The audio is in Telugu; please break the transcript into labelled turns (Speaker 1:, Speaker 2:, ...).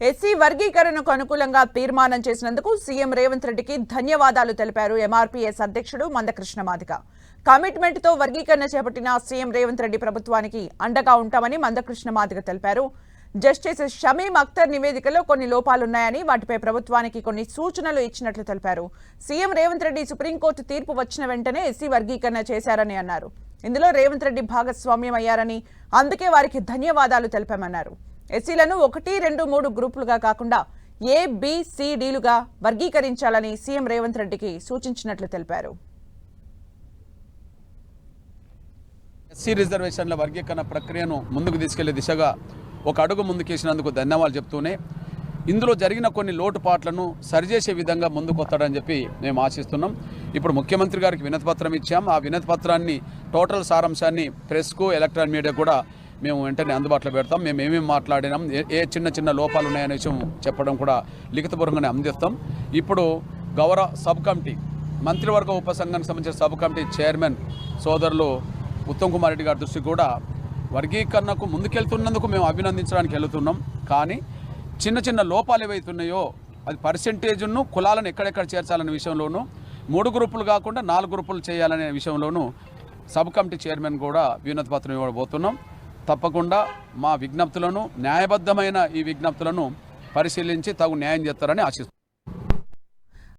Speaker 1: ఎస్సీ వర్గీకరణకు అనుకూలంగా తీర్మానం చేసినందుకు సీఎం రేవంత్ రెడ్డికి ధన్యవాదాలు తెలిపారు ఎంఆర్పీఎస్ అధ్యక్షుడు మందకృష్ణ మాదిక. కమిట్మెంట్తో వర్గీకరణ చేపట్టిన సీఎం రేవంత్ రెడ్డి ప్రభుత్వానికి అండగా ఉంటామని మందకృష్ణ మాదిక తెలిపారు. జస్టిస్ షమీం అఖ్తర్ నివేదికలో కొన్ని లోపాలున్నాయని వాటిపై ప్రభుత్వానికి కొన్ని సూచనలు ఇచ్చినట్లు తెలిపారు. సీఎం రేవంత్ రెడ్డి సుప్రీంకోర్టు తీర్పు వచ్చిన వెంటనే ఎస్సీ వర్గీకరణ చేశారని అన్నారు. ఇందులో రేవంత్ రెడ్డి భాగస్వామ్యం అయ్యారని అందుకే వారికి ధన్యవాదాలు తెలిపామన్నారు. ఎస్సీలను ఒకటి రెండు మూడు గ్రూపులుగా కాకుండా ఏ బీసీడీలుగా వర్గీకరించాలని సీఎం రేవంత్ రెడ్డికి సూచించినట్లు తెలిపారు.
Speaker 2: ఎస్సీ రిజర్వేషన్ల వర్గీకరణ ప్రక్రియను ముందుకు తీసుకెళ్ళే దిశగా ఒక అడుగు ముందుకేసినందుకు ధన్యవాదాలు చెప్తూనే ఇందులో జరిగిన కొన్ని లోటుపాట్లను సరిచేసే విధంగా ముందుకొస్తాడని చెప్పి మేము ఆశిస్తున్నాం. ఇప్పుడు ముఖ్యమంత్రి గారికి వినతిపత్రం ఇచ్చాం. ఆ వినతిపత్రాన్ని టోటల్ సారాంశాన్ని ప్రెస్కు ఎలక్ట్రానిక్ మీడియా కూడా మేము వెంటనే అందుబాటులో పెడతాం. మేము ఏమేమి మాట్లాడినాం ఏ- ఏ చిన్న చిన్న లోపాలు ఉన్నాయనే విషయం చెప్పడం కూడా లిఖితపూర్వకంగానే అందిస్తాం. ఇప్పుడు గౌరవ సబ్ కమిటీ మంత్రివర్గ ఉపసంఘానికి సంబంధించిన సబ్ కమిటీ చైర్మన్ సోదరులు ఉత్తమ్ కుమార్ రెడ్డి గారి దృష్టికి కూడా వర్గీకరణకు ముందుకెళ్తున్నందుకు మేము అభినందించడానికి వెళుతున్నాం. కానీ చిన్న చిన్న లోపాలు ఏవైతున్నాయో అది పర్సెంటేజ్ను కులాలను ఎక్కడెక్కడ చేర్చాలనే విషయంలోనూ మూడు గ్రూపులు కాకుండా నాలుగు గ్రూపులు చేయాలనే విషయంలోనూ సబ్ కమిటీ చైర్మన్ కూడా వినతి పత్రం ఇవ్వబోతున్నాం. తప్పకుండా మా విజ్ఞప్తులను న్యాయబద్ధమైన ఈ విజ్ఞప్తులను పరిశీలించి తగు న్యాయం చేస్తారని ఆశిస్తున్నాం.